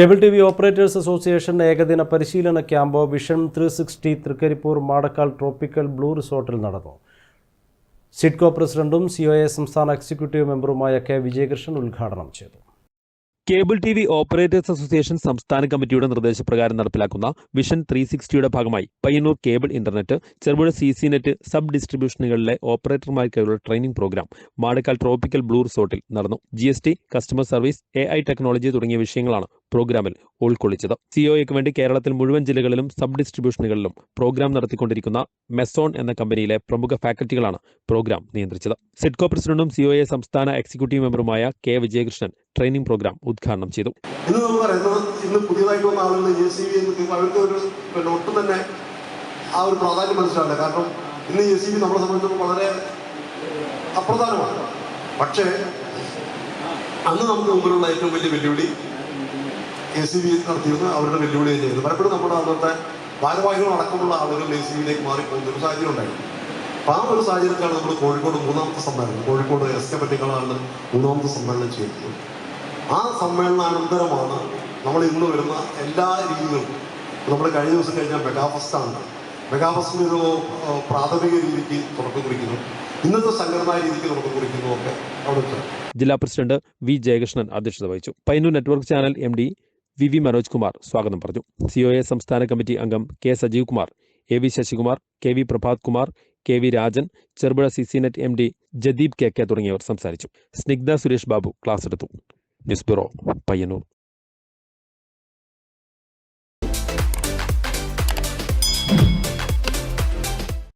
Cable T V operators association ഏകദിന പരിശീലന camp vision three sixty Trikaripur Madakkal tropical blue റിസോർട്ടിൽ നടന്നു. SIDCO പ്രസിഡന്റും സി ഒ എ സംസ്ഥാന എക്സിക്യൂട്ടീവ് മെമ്പറുമായ കെ വിജയകൃഷ്ണൻ ഉദ്ഘാടനം ചെയ്തു. Cable T V operators association സംസ്ഥാന കമ്മിറ്റിയുടെ നിർദ്ദേശപ്രകാരം നടപ്പിലാക്കുന്ന വിഷൻ ത്രീ സിക്സ്റ്റിയുടെ ഭാഗമായി Payyanur cable internet Cherupuzha C C net sub ഡിസ്ട്രിബ്യൂഷനുകളിലെ ഓപ്പറേറ്റർമാർക്കായുള്ള training programme Madakkal tropical blue റിസോർട്ടിൽ നടന്നു. G customer service A technology തുടങ്ങിയ വിഷയങ്ങളാണ് പ്രോഗ്രാമിൽ ഉൾക്കൊള്ളിച്ചത്. സിഒഎക്ക് വേണ്ടി കേരളത്തിൽ മുഴുവൻ ജില്ലകളിലും സബ് ഡിസ്ട്രിബ്യൂഷനുകളിലും പ്രോഗ്രാം നടത്തിക്കൊണ്ടിരിക്കുന്ന മെസോൺ എന്ന കമ്പനിയിലെ പ്രമുഖ ഫാക്കൽറ്റികളാണ് പ്രോഗ്രാം നിയന്ത്രിച്ചത്. സിഡ്കോ പ്രസിഡന്റും സിഒഎ സംസ്ഥാന എക്സിക്യൂട്ടീവ് മെമ്പറുമായ കെ വിജയകൃഷ്ണൻ ട്രെയിനിംഗ് പ്രോഗ്രാം ഉദ്ഘാടനം ചെയ്തു. നമ്മൾ പറയുന്നത് പുതിയതായി ഒരു തന്നെ ആ ഒരു പ്രാധാന്യം മനസ്സിലാവില്ല. കാരണം ഇന്ന് ജെ സി നമ്മളെ സംബന്ധിച്ചിടത്തോളം വളരെ അപ്രധാനമാണ്. പക്ഷേ അന്ന് നമുക്ക് മുമ്പിലുള്ള ഏറ്റവും വലിയ വെല്ലുവിളി കെ സി ബി നടത്തിയിരുന്ന അവരുടെ വെല്ലുവിളി തന്നെയായിരുന്നു. പലപ്പോഴും നമ്മുടെ അന്നത്തെ ഭാരവാഹികൾ അടക്കമുള്ള ആളുകൾ എ സി ബിയിലേക്ക് മാറിപ്പോകുന്ന ഒരു സാഹചര്യം ഉണ്ടായിരുന്നു അപ്പോൾ ആ ഒരു സാഹചര്യത്തിലാണ് നമ്മൾ കോഴിക്കോട് മൂന്നാമത്തെ സമ്മേളനം കോഴിക്കോട് എസ് കെ പറ്റിക്കളാണ് മൂന്നാമത്തെ സമ്മേളനം ചെയ്യുന്നത് ആ സമ്മേളനാനന്തരമാണ് നമ്മൾ ഇന്ന് വരുന്ന എല്ലാ രീതികളും. നമ്മൾ കഴിഞ്ഞ ദിവസം കഴിഞ്ഞാൽ മെഗാഫസ്റ്റാണ് മെഗാഫസ്റ്റിന് ഒരു പ്രാഥമിക രീതിക്ക് തുടക്കം കുറിക്കുന്നു. ഇന്നത്തെ സംഘടനാ രീതിക്ക് തുടക്കം കുറിക്കുന്നു ഒക്കെ അവിടെ ജില്ലാ പ്രസിഡന്റ് വി ജയകൃഷ്ണൻ അധ്യക്ഷത വഹിച്ചു. പൈനു network channel M V V Manoj Kumar സ്വാഗതം പറഞ്ഞു. സി ഒ എ സംസ്ഥാന കമ്മിറ്റി അംഗം K Sajeev Kumar A V Sasikumar K V Prabhath Kumar K V Rajan Cherupuzha C C net M D Jadeeb K K തുടങ്ങിയവർ സംസാരിച്ചു. Snigdha Suresh Babu class എടുത്തു. News bureau Payyanur.